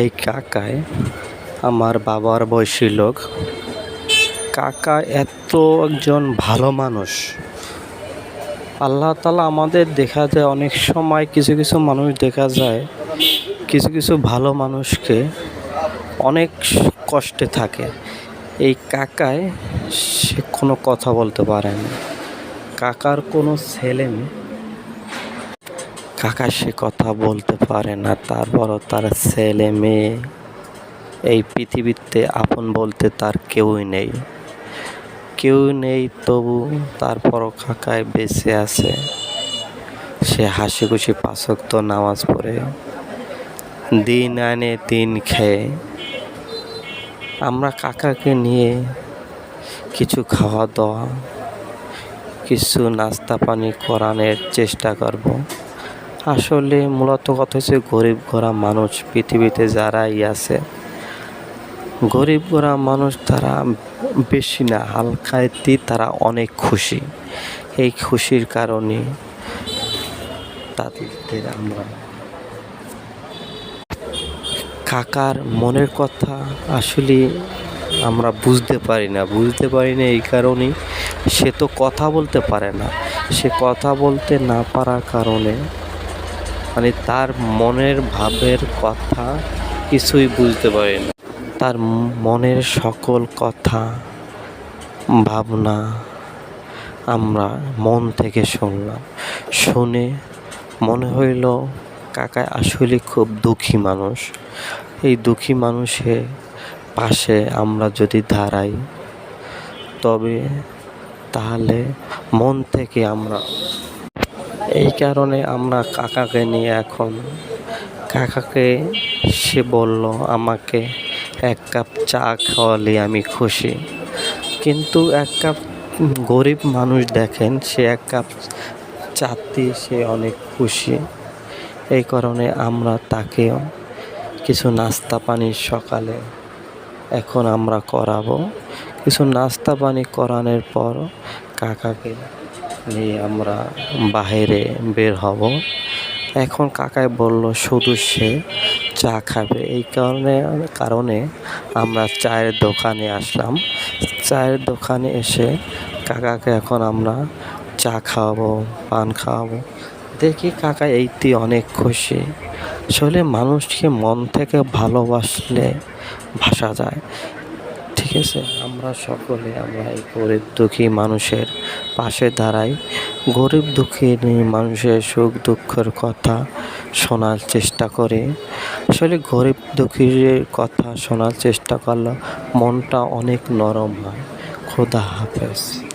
এই কাকায় আমার বাবার বয়সী লোক। কাকা এত একজন ভালো মানুষ। আল্লাহ তালা আমাদের দেখা যায় অনেক সময় কিছু কিছু মানুষ দেখা যায়, কিছু কিছু ভালো মানুষকে অনেক কষ্টে থাকে। এই কাকায় সে কোনো কথা বলতে পারে না। কাকার কোনো ছেলে মেয়ে কাকা সে কথা বলতে পারে না, তারপরও তার ছেলে মেয়ে এই পৃথিবীতে আপন বলতে তার কেউই নেই। কেউ নেই তবু তারপরও কাকায় বেঁচে আছে। সে হাসি খুশি পাশক্ত নামাজ পড়ে, দিন আনে দিন খেয়ে। আমরা কাকাকে নিয়ে কিছু খাওয়া দাওয়া কিছু নাস্তা পানি করানোর চেষ্টা করব। আসলে মূলত কথা হচ্ছে গরিব ঘোরা মানুষ, পৃথিবীতে যারাই আছে। গরিব ঘোরা মানুষ তারা বেশি না, হালকায়তি তারা অনেক খুশি। এই খুশির কারণে তাদের আমরা কাকার মনের কথা আসলে আমরা বুঝতে পারি না। বুঝতে পারি না এই কারণেই সে তো কথা বলতে পারে না। সে কথা বলতে না পারার কারণে মানে তার মনের ভাবের কথা কিছুই বুঝতে পারি না তার মনের সকল কথা, ভাবনা আমরা মন থেকে শুনলাম। শুনে মনে হইল, কাকা আসলে খুব দুঃখী মানুষ। এই দুঃখী মানুষের পাশে আমরা যদি দাঁড়াই, তবে তাহলে মন থেকে আমরা এই কারণে আমরা কাকাকে নিয়ে এখন, কাকাকে সে বলল, আমাকে এক কাপ চা খাওয়ালে আমি খুশি। কিন্তু এক কাপ গরিব মানুষ দেখেন, সে এক কাপ চাতে সে অনেক খুশি। এই কারণে আমরা তাকেও কিছু নাস্তা পানি সকালে এখন আমরা করাবো। কিছু নাস্তা পানি করানোর পর কাকাকে নিয়ে আমরা বাইরে বের হব। এখন কাকায় বলল, শুধু সে চা খাবে। এই কারণে কারণে আমরা চায়ের দোকানে আসলাম। চায়ের দোকানে এসে কাকাকে এখন আমরা চা খাওয়াবো, পান খাওয়াবো। দেখি কাকা এইটি অনেক খুশি। আসলে মানুষকে মন থেকে ভালোবাসলে ভাসা যায়। ঠিক আছে? আমরা সকলে, আমরা এই গরিব দুঃখী মানুষের পাশে দাঁড়াই। গরিব দুঃখী মানুষের সুখ দুঃখের কথা শোনার চেষ্টা করে। আসলে গরিব দুঃখীর কথা শোনার চেষ্টা করলে মনটা অনেক নরম হয়। খোদা হাফেজ।